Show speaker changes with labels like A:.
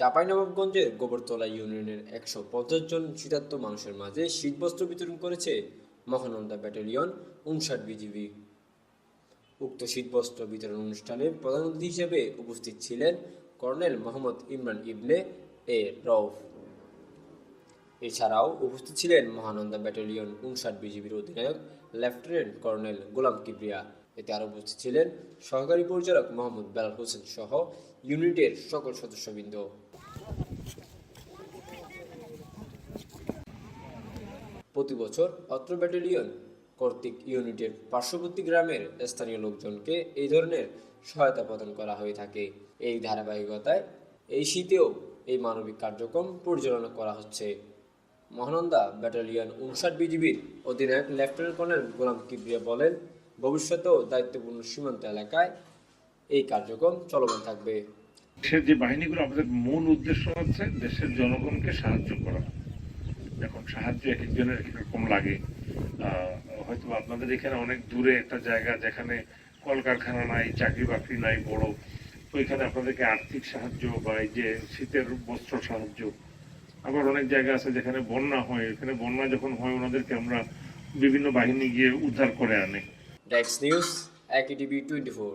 A: চাঁপাইনবাবগঞ্জের গোবরতলা ইউনিয়নের একশো পঞ্চাশ জন শীতার্থ মানুষের মাঝে শীতবস্ত্র বিতরণ করেছে মহানন্দা ব্যাটালিয়ন উনষাট বিজিবি। উক্ত শীতবস্ত্র বিতরণ অনুষ্ঠানে প্রধান অতিথি হিসেবে উপস্থিত ছিলেন কর্নেল মোহাম্মদ ইমরান ইবনে এ রউফ। এছাড়াও উপস্থিত ছিলেন মহানন্দা ব্যাটালিয়ন উনষাট বিজিবির অধিনায়ক লেফটেন্যান্ট কর্নেল গোলাম কিবরিয়া। এতে আরও উপস্থিত ছিলেন সহকারী পরিচালক মোহাম্মদ বেলাল হোসেন সহ ইউনিটের সকল সদস্যবৃন্দ। প্রতি বছর অত্র ব্যাটালিয়ন কর্তৃক ইউনিটের পার্শ্ববর্তী গ্রামের স্থানীয় লোকজনকে এই ধরনের সহায়তা প্রদান করা হয়ে থাকে। এই ধারাবাহিকতায় এই শীতেও এই মানবিক কার্যক্রম পরিচালনা করা হচ্ছে। মহানন্দা ব্যাটালিয়ন উনষাট বিজিবির অধিনায়ক লেফটেন্যান্ট কর্নেল গোলাম কিবরিয়া বলেন, ভবিষ্যতেও দায়িত্বপূর্ণ সীমান্ত এলাকায় এই কার্যক্রম চলমান থাকবে।
B: দেশের যে বাহিনীগুলো, আমাদের মূল উদ্দেশ্য হচ্ছে দেশের জনগণকে সাহায্য করা। এখন সাহায্য এক একজনের এক রকম লাগে। হয়তো আপনাদের এখানে অনেক দূরে একটা জায়গা যেখানে কলকারখানা নাই চাকরি বাকরি নাই বড়। তো এখানে আপনাদেরকে আর্থিক সাহায্য বা এই যে শীতের বস্ত্র সাহায্য, আবার অনেক জায়গা আছে যেখানে বন্যা হয়। এখানে বন্যা যখন হয়, ওনাদেরকে আমরা বিভিন্ন বাহিনী গিয়ে উদ্ধার করে আনে।
A: ডেক্স নিউজ একই টিভি টোয়েন্টি ফোর